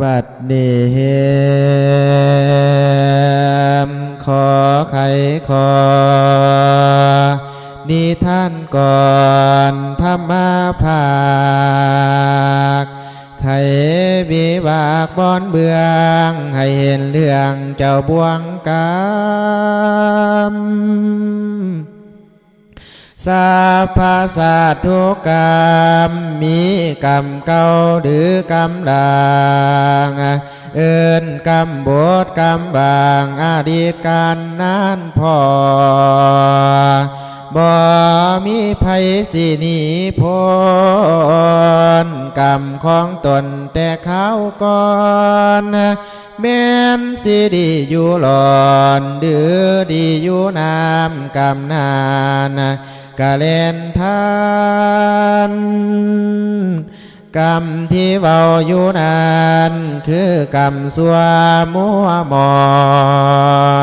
บัดนี้เฮมขอไขขอ นิท่านก่อนธรรมาภาค ไขวิบากบอนเบือง ให้เห็นเรื่องเจ้าบวงกรรม สาภาสาทุกกรรมมีกรรมเก่าหรือกรรมลางเอินกรรมบทกรรมบางอดีตการนานพอบ่มีภัยสิหนีพ้นกรรมของตนแต่เขาก่อนแม่นสิดีอยู่หลอน หรือดีอยู่น้ำกรรมนาน กะเล่นทานกรรมที่เบาอยู่นานคือกรรมสัวมัวมอ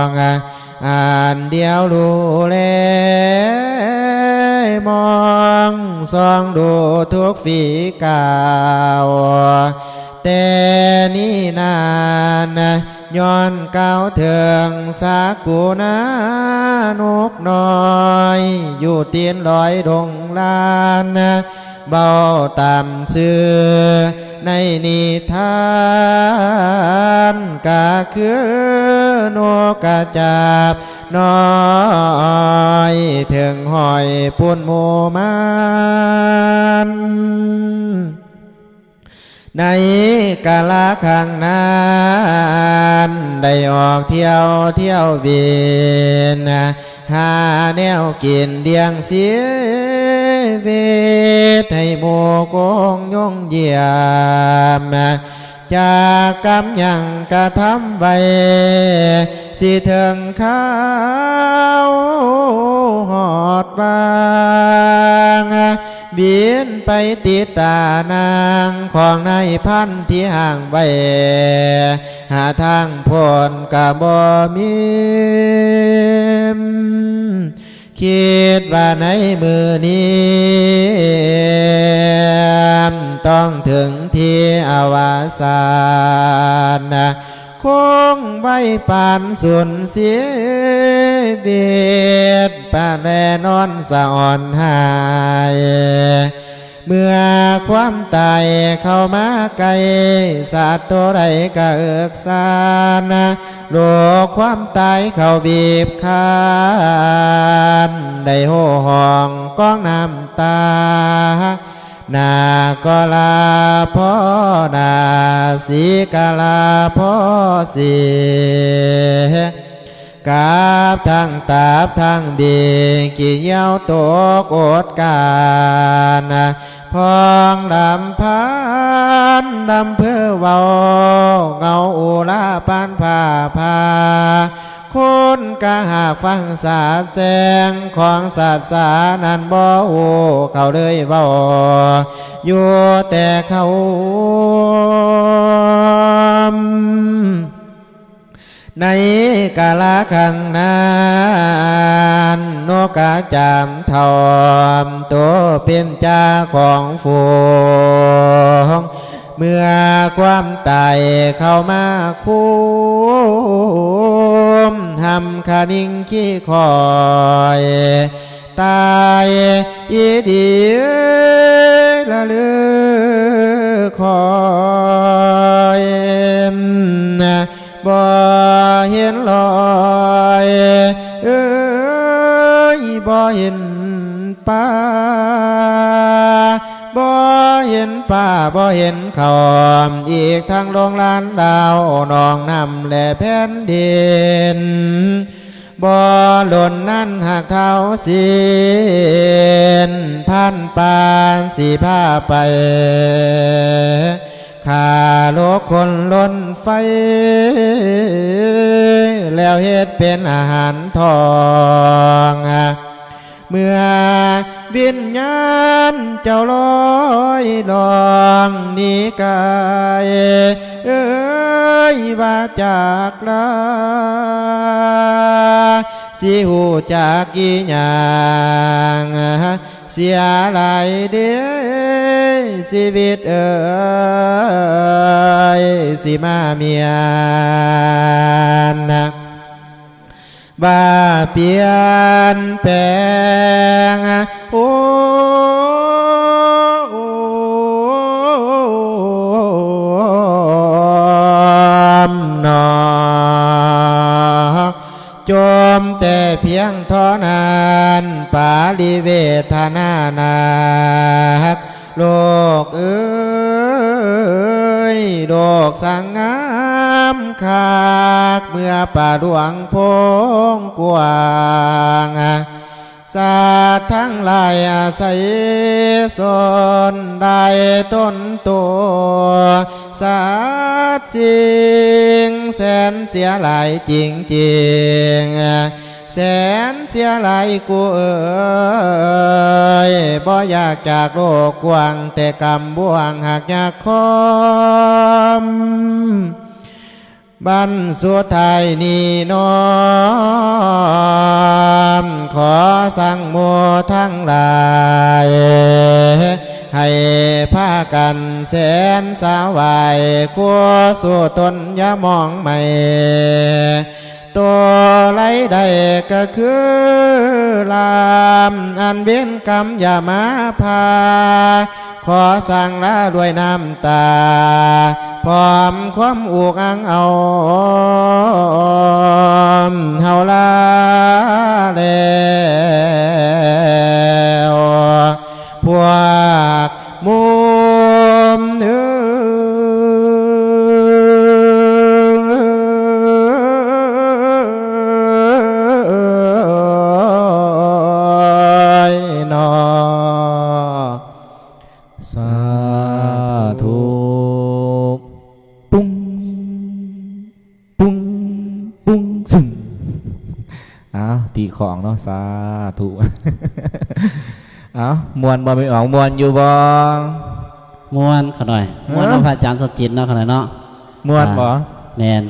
งอ่านเดียวรู้เลมองส่องดูทุกฝีกาวแต่นี่นานย้อนเก้าเถิงสากูนานกน้อ ยอยู่เตียนลอยดงลานเบาตามชื่อในนิทานกาคือนกกระจาบน้อยถึงหอยปุนหมูมันในกาลข้างนั้นได้ออกเที่ยวเที่ยวบินหาแนวกินเดียงเสียเวทให้หมูกงยง เยี่ยมจากกรรมยังกระทำไว้ สิเถิงข้าวหอดบางเบียนไปติดตานางของนายพันที่ห่างไว้หาทางพ้นกะบ่มีคิดว่าในมือนี้ต้องถึงที่อวสาน คงไว้ปานสุนเสียเบียดปานแลนอนสะอ่อนหาย เมื่อความตายเข้ามาไกลสัตว์ตัวใดก็เอิกสานโลกความตายเข้าบีบคานได้โห่ห้องก้องน้ำตา นาก็ลาพ่อนาสีกาลาพ่อสีกาบทางตาบทางเบีกี่เย้าตกอดการพองลำพันลำเพื่อเวาเงาอุลาปานผ้าพา คนกะหากฟังสาดแสงของศาสานันบ่โอเขาเลยเว้าอยู่แต่เขาในกาลขังนานนกกาจามทอมตัวเป็นจ้าของฝูงเมื่อความตายเข้ามาคุ้ม ทำคานิงขี้คอยตายอีดีละลือคอยบ่เห็นลอยเอ้ยบ่เห็นป้า บ่เห็นป่าบ่เห็นเขาอีกทั้งโรงลานดาวนองนำและแผ่นดินบ่หล่นนั่นหากเท้าเสียนพันปานสีผ้าไปข้าโลกคนล้นไฟ แล้วเฮ็ดเป็นอาหารทอง เมื่อวิญญาณเจ้าลอยลองนีกายเอ้ยว่าจากลาสิหูจากกี่อย่างเสียหลายเดียชีวิตเอ้ยสิมาเมียนนะ บาเปลี่ยนแปลงโอ้มนอจมแต่เพียงท่านั้นปาลิเวทนานาคโลกเอ้ยโลกสังงา มคากเมื่อป่าดวงพงกว้างสัตว์ทั้งหลายอาศัยสนได้ต้นตัวสัตว์สิ่งแสนเสียหลายจริงจริงแสนเสียหลายกูเอ๋ยบ่อยากจากโลกกว้างแต่กำบ่วงหากอยากคอม บันสุดท้ายนี้น้อมขอสั่งโมทั้งหลาย ให้พากันแสนสาวายคัวสู่ตนอย่ามองไม่ตัวไรใดก็คือลา มอันเว้นกรรมอย่ามาพา ขอสั่งลาด้วยน้ำตา พร้อมความอุกอังเอาเฮาลาแล ซึงอ้าวตีของเนาะสาธุอ้าวมวนบ่ไม่ออกมวนอยู่บ่ม้วนขน่อยม้วนเอ้าเอาพระอาจารย์สดจิตเนาะขน่อยเนาะมวนบ่แมน